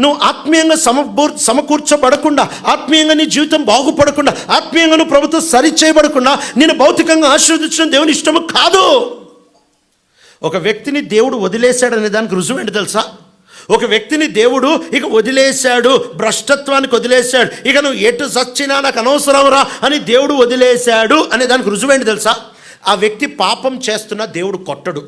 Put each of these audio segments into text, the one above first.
నువ్వు ఆత్మీయంగా సమకూర్ సమకూర్చబడకుండా ఆత్మీయంగా నీ జీవితం బాగుపడకుండా ఆత్మీయంగా నువ్వు ప్రభుత్వం సరిచేయబడకుండా నేను భౌతికంగా ఆశీర్వదించడం దేవుని ఇష్టము కాదు. ఒక వ్యక్తిని దేవుడు వదిలేశాడనే దానికి రుజువు ఏంటి తెలుసా? ఒక వ్యక్తిని దేవుడు ఇక వదిలేశాడు భ్రష్టత్వానికి వదిలేశాడు ఇక నువ్వు ఎటు సచ్చినా నాకు అనవసరంరా అని దేవుడు వదిలేశాడు అనే దానికి రుజువు ఏంటి తెలుసా? ఆ వ్యక్తి పాపం చేస్తున్నా దేవుడు కొట్టడు.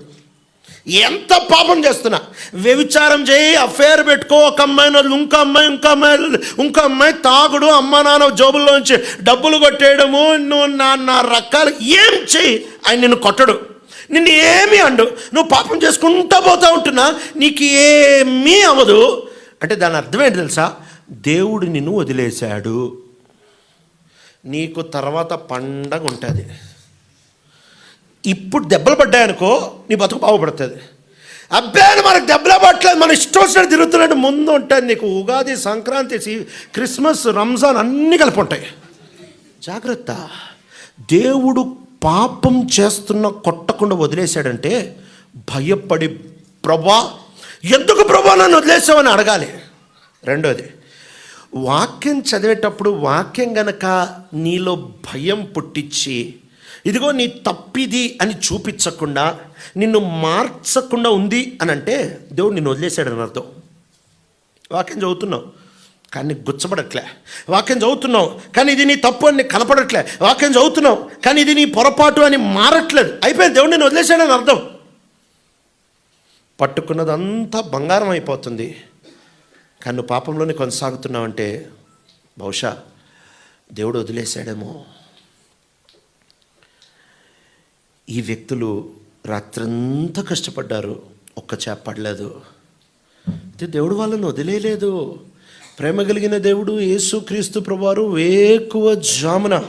ఎంత పాపం చేస్తున్నా? వ్యభిచారం చేయి అఫేర్ పెట్టుకో ఒక అమ్మాయిని ఇంకో అమ్మాయి ఇంకో అమ్మాయి ఇంకో అమ్మాయి తాగుడు అమ్మ నాన్న జోబుల్లోంచి డబ్బులు కొట్టేయడము నువ్వు నాన్న రకాలు ఏం చెయ్యి ఆయన నిన్ను కొట్టడు. నిన్ను ఏమీ అండు. నువ్వు పాపం చేసుకుంటా పోతా ఉంటున్నా నీకు ఏమీ అవ్వదు. అంటే దాని అర్థం ఏంటి తెలుసా? దేవుడు నిన్ను వదిలేశాడు. నీకు తర్వాత పండగ ఉంటుంది ఇప్పుడు దెబ్బలు పడ్డాయనుకో నీ బతుకు బాగుపడుతుంది. అబ్బాయి మనకు దెబ్బలు పట్టలేదు. మన ఇష్టం వచ్చినట్టు తిరుగుతున్నట్టు ముందు ఉంటుంది నీకు ఉగాది సంక్రాంతి సి- క్రిస్మస్ రంజాన్ అన్నీ కలిపి ఉంటాయి. జాగ్రత్త. దేవుడు పాపం చేస్తున్న కొట్టకుండా వదిలేశాడంటే భయపడి ప్రభా ఎందుకు ప్రభా నన్ను వదిలేసావని అడగాలి. రెండోది వాక్యం చదివేటప్పుడు వాక్యం గనక నీలో భయం పుట్టించి ఇదిగో నీ తప్పిది అని చూపించకుండా నిన్ను మార్చకుండా ఉంది అని అంటే దేవుడు నిన్ను వదిలేశాడని అర్థం. వాక్యం చదువుతున్నావు కానీ గుచ్చబడట్లే వాక్యం చదువుతున్నావు కానీ ఇది నీ తప్పు అని కనపడట్లే. వాక్యం చదువుతున్నావు కానీ ఇది నీ పొరపాటు అని మారట్లేదు. అయిపోయింది దేవుడు నేను వదిలేశాడని అర్థం. పట్టుకున్నదంతా బంగారం అయిపోతుంది. కానీ నువ్వు పాపంలోనే కొనసాగుతున్నావంటే బహుశా దేవుడు వదిలేశాడేమో. ఈ వ్యక్తులు రాత్రంతా కష్టపడ్డారు. ఒక్క చేప పడలేదు. అయితే దేవుడు వాళ్ళను వదిలేయలేదు. ప్రేమ కలిగిన దేవుడు యేసు క్రీస్తు ప్రభువారు వేకువ జామున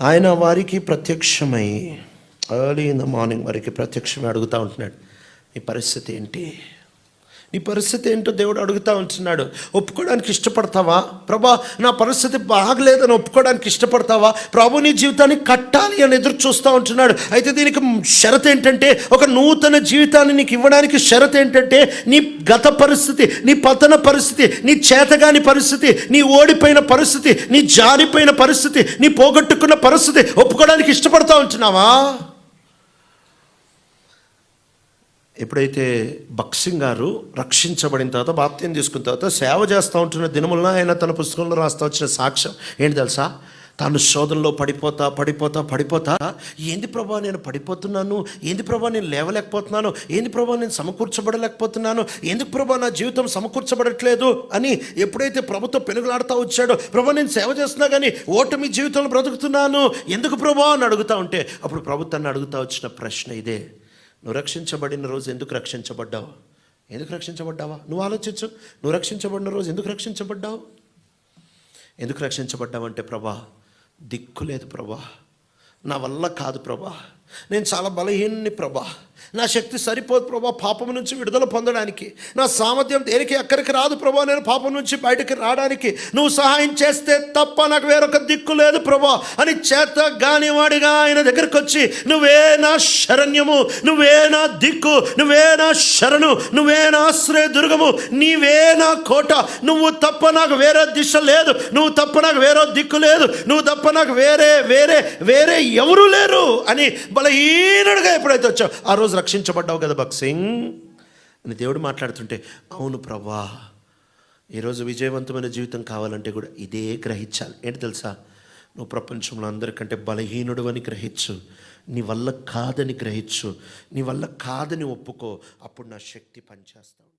ఆయన వారికి ప్రత్యక్షమై ఎర్లీ ఇన్ ద మార్నింగ్ వారికి ప్రత్యక్షమై అడుగుతూ ఉంటున్నాడు. మీ పరిస్థితి ఏంటి? నీ పరిస్థితి ఏంటో దేవుడు అడుగుతా ఉంటున్నాడు. ఒప్పుకోవడానికి ఇష్టపడతావా? ప్రభా నా పరిస్థితి బాగలేదని ఒప్పుకోవడానికి ఇష్టపడతావా? ప్రభు నీ జీవితాన్ని కట్టాలి అని ఎదురు చూస్తూ ఉంటున్నాడు. అయితే దీనికి షరత్ ఏంటంటే ఒక నూతన జీవితాన్ని నీకు ఇవ్వడానికి షరత్ ఏంటంటే నీ గత పరిస్థితి నీ పతన పరిస్థితి నీ చేతగాని పరిస్థితి నీ ఓడిపోయిన పరిస్థితి నీ జారిపోయిన పరిస్థితి నీ పోగొట్టుకున్న పరిస్థితి ఒప్పుకోవడానికి ఇష్టపడతా ఉంటున్నావా? ఎప్పుడైతే బక్సింగ్ గారు రక్షించబడిన తర్వాత బాప్త్యం తీసుకున్న తర్వాత సేవ చేస్తూ ఉంటున్న దినములన ఆయన తన పుస్తకంలో రాస్తా వచ్చిన సాక్ష్యం. ఏంటి తెలుసా? తాను శోధనలో పడిపోతా పడిపోతా పడిపోతా. ఏంది ప్రభా నేను పడిపోతున్నాను? ఏంది ప్రభా నేను లేవలేకపోతున్నాను? ఏంది ప్రభా నేను సమకూర్చబడలేకపోతున్నాను? ఎందుకు ప్రభా నా జీవితం సమకూర్చబడట్లేదు అని ఎప్పుడైతే ప్రభుత్వం పెనుగులాడుతూ వచ్చాడో ప్రభా నేను సేవ చేస్తున్నా కానీ ఓటమి జీవితంలో బ్రతుకుతున్నాను. ఎందుకు ప్రభా అని అడుగుతా ఉంటే అప్పుడు ప్రభుత్వాన్ని అడుగుతా వచ్చిన ప్రశ్న ఇదే. నువ్వు రక్షించబడిన రోజు ఎందుకు రక్షించబడ్డావు? ఎందుకు రక్షించబడ్డావా? నువ్వు ఆలోచించు. నువ్వు రక్షించబడిన రోజు ఎందుకు రక్షించబడ్డావు? ఎందుకు రక్షించబడ్డావంటే ప్రభా దిక్కు లేదు ప్రభా. నా వల్ల కాదు ప్రభా. నేను చాలా బలహీన్ని ప్రభా. నా శక్తి సరిపోదు ప్రభా. పాపం నుంచి విడుదల పొందడానికి. నా సామర్థ్యం దేనికి ఎక్కడికి రాదు ప్రభా. నేను పాపం నుంచి బయటకు రావడానికి. నువ్వు సహాయం చేస్తే తప్ప నాకు వేరొక దిక్కు లేదు ప్రభా. అని చేత గానివాడిగా ఆయన దగ్గరికి వచ్చి నువ్వే నా శరణ్యము నువ్వే నా దిక్కు నువ్వే నా శరణు నువ్వే నా ఆశ్రయ దుర్గము నీవే నా కోట. నువ్వు తప్ప నాకు వేరే దిశ లేదు. నువ్వు తప్ప నాకు వేరే దిక్కు లేదు. నువ్వు తప్ప నాకు వేరే వేరే వేరే ఎవరు లేరు. అని బలహీనుడిగా ఎప్పుడైతే వచ్చావు ఆ రోజు రక్షించబడ్డావు కదా బక్సింగ్. అని దేవుడు మాట్లాడుతుంటే అవును ప్రభా ఈరోజు విజయవంతమైన జీవితం కావాలంటే కూడా ఇదే గ్రహించాలి. ఏంటి తెలుసా? నువ్వు ప్రపంచంలో అందరికంటే బలహీనుడు అని గ్రహించు. నీ వల్ల కాదని గ్రహించు. నీ వల్ల కాదని ఒప్పుకో. అప్పుడు నా శక్తి పనిచేస్తావు